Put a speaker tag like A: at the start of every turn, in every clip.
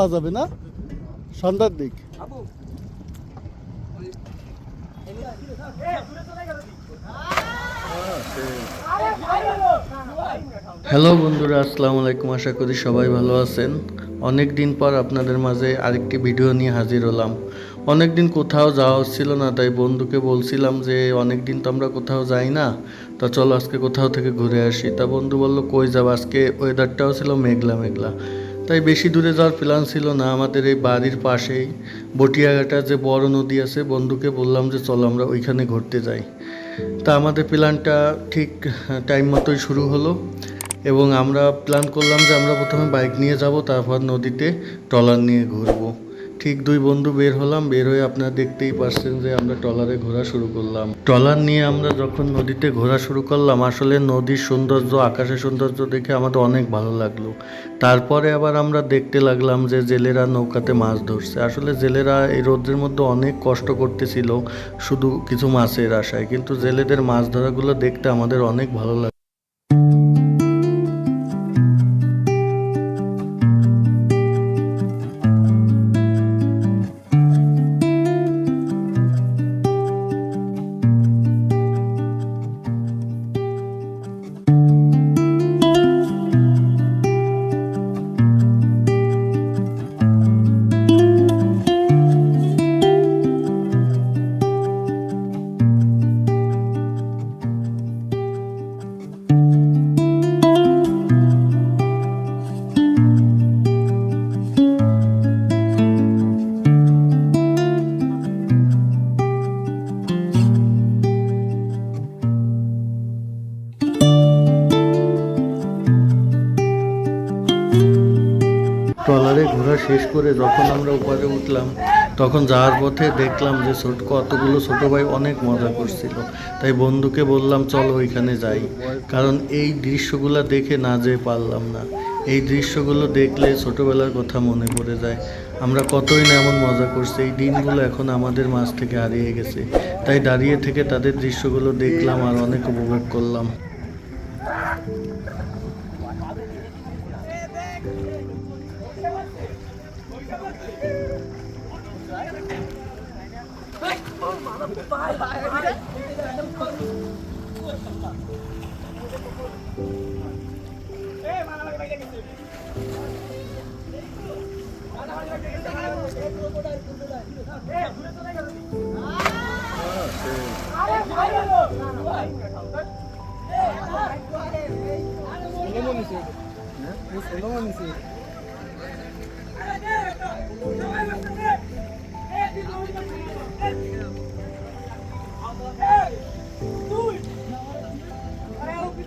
A: পাওয়া যাবে না। সন্ধ্যার দিক। হ্যালো বন্ধুরা আসসালামু আলাইকুম। আশা করি সবাই ভালো আছেন। অনেক দিন পর আপনাদের মাঝে আরেকটি ভিডিও নিয়ে হাজির হলাম। অনেক দিন কোথাও যাওয়া হচ্ছিল না তাই বন্ধুকে বলছিলাম যে অনেক দিন তো আমরা কোথাও যাই না তা চলো আজকে কোথাও থেকে ঘুরে আসি। তা বন্ধু বলল কই যাব? আজকে ওয়েদারটাও ছিল মেঘলা মেঘলা। তাই বেশি দূরে যাওয়ার প্ল্যান ছিল না। আমাদের এই বাড়ির পাশেই বটিয়াঘাটা যে বড় নদী আছে, বন্ধুকে বললাম যে চলো আমরা ওইখানে ঘুরতে যাই। তা আমাদের প্ল্যানটা ঠিক টাইম মতোই শুরু হলো এবং আমরা প্ল্যান করলাম যে আমরা প্রথমে বাইক নিয়ে যাব, তারপর নদীতে ট্রলার নিয়ে ঘুরবো। ঠিক দুই বন্ধু বের হলাম, বের হয়ে আপনারা দেখতেই পারছেন যে আমরা ট্রলারে ঘোরা শুরু করলাম। ট্রলার নিয়ে আমরা যখন নদীতে ঘোরা শুরু করলাম, আসলে নদীর সৌন্দর্য, আকাশের সৌন্দর্য দেখে আমাদের অনেক ভালো লাগল। তারপরে আবার আমরা দেখতে লাগলাম যে জেলেরা নৌকাতে মাছ ধরছে। আসলে জেলেরা এই রোদ্রের মধ্যে অনেক কষ্ট করতেছিল, শুধু কিছু মাছের আশায়। কিন্তু জেলেদের মাছ ধরাগুলো দেখতে আমাদের অনেক ভালো লাগে শেষ করে যখন আমরা উপরে উঠলাম, তখন যাওয়ার পথে দেখলাম যে ছোট কতগুলো ছোট ভাই অনেক মজা করছিল। তাই বন্ধুকে বললাম, চলো ওইখানে যাই। কারণ এই দৃশ্যগুলো দেখে না যেয়ে পারলাম না। এই দৃশ্যগুলো দেখলে ছোটোবেলার কথা মনে পড়ে যায়। আমরা কতই না এমন মজা করছি, এই দিনগুলো এখন আমাদের মাঝ থেকে হারিয়ে গেছে। তাই দাঁড়িয়ে থেকে তাদের দৃশ্যগুলো দেখলাম আর অনেক উপভোগ করলাম। Ini mau ngisi. Ini mau ngisi.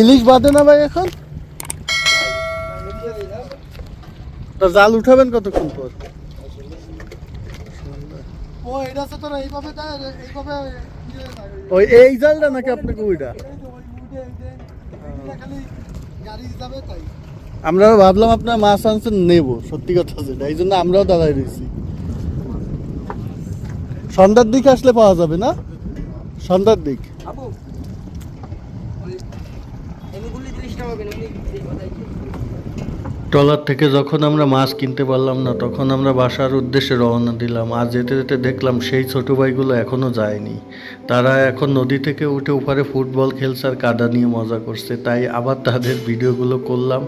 A: ইলিশ বাদে না ভাই এখন? জাল উঠাবেন কতক্ষণ পর?
B: ইয়ে
A: ওই এই জালটা নাকি আপনাকে ওইটা?
B: গাড়ি যাবে তাই।
A: আমরা ভাবলাম আপনার মাছ আনছেন, নেব। সত্যি কথা যেটা। এই জন্য আমরাও দাঁড়াই রয়েছি। সন্ধ্যার দিকে আসলে পাওয়া যাবে না? সন্ধ্যার দিক।
C: আবু ওই এমনি জিনিসটা হবে না এমনি
A: ট্রলার থেকে যখন আমরা মাছ কিনতে পারলাম না, তখন আমরা বাসার উদ্দেশ্যে রওনা দিলাম। আর যেতে যেতে দেখলাম সেই ছোটো ভাইগুলো এখনও যায়নি। তারা এখন নদী থেকে উঠে উপরে ফুটবল খেলছে আর কাদা নিয়ে মজা করছে। তাই আবার তাদের ভিডিওগুলো করলাম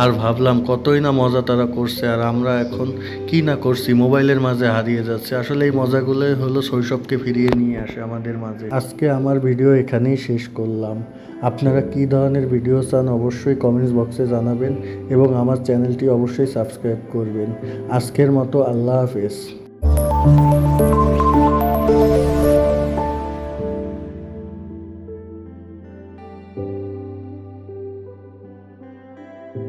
A: আর ভাবলাম কতই না মজা তারা করছে আর আমরা এখন কি না করছি, মোবাইলের মাঝে হারিয়ে যাচ্ছে। আসলে এই মজাগুলোই হলো শৈশবকে ফিরিয়ে নিয়ে আসে আমাদের মাঝে। আজকে আমার ভিডিও এখানেই শেষ করলাম। আপনারা কি ধরনের ভিডিও চান অবশ্যই কমেন্টস বক্সে জানাবেন এবং আমার চ্যানেলটি অবশ্যই সাবস্ক্রাইব করবেন। আজকের মতো আল্লাহ হাফেজ।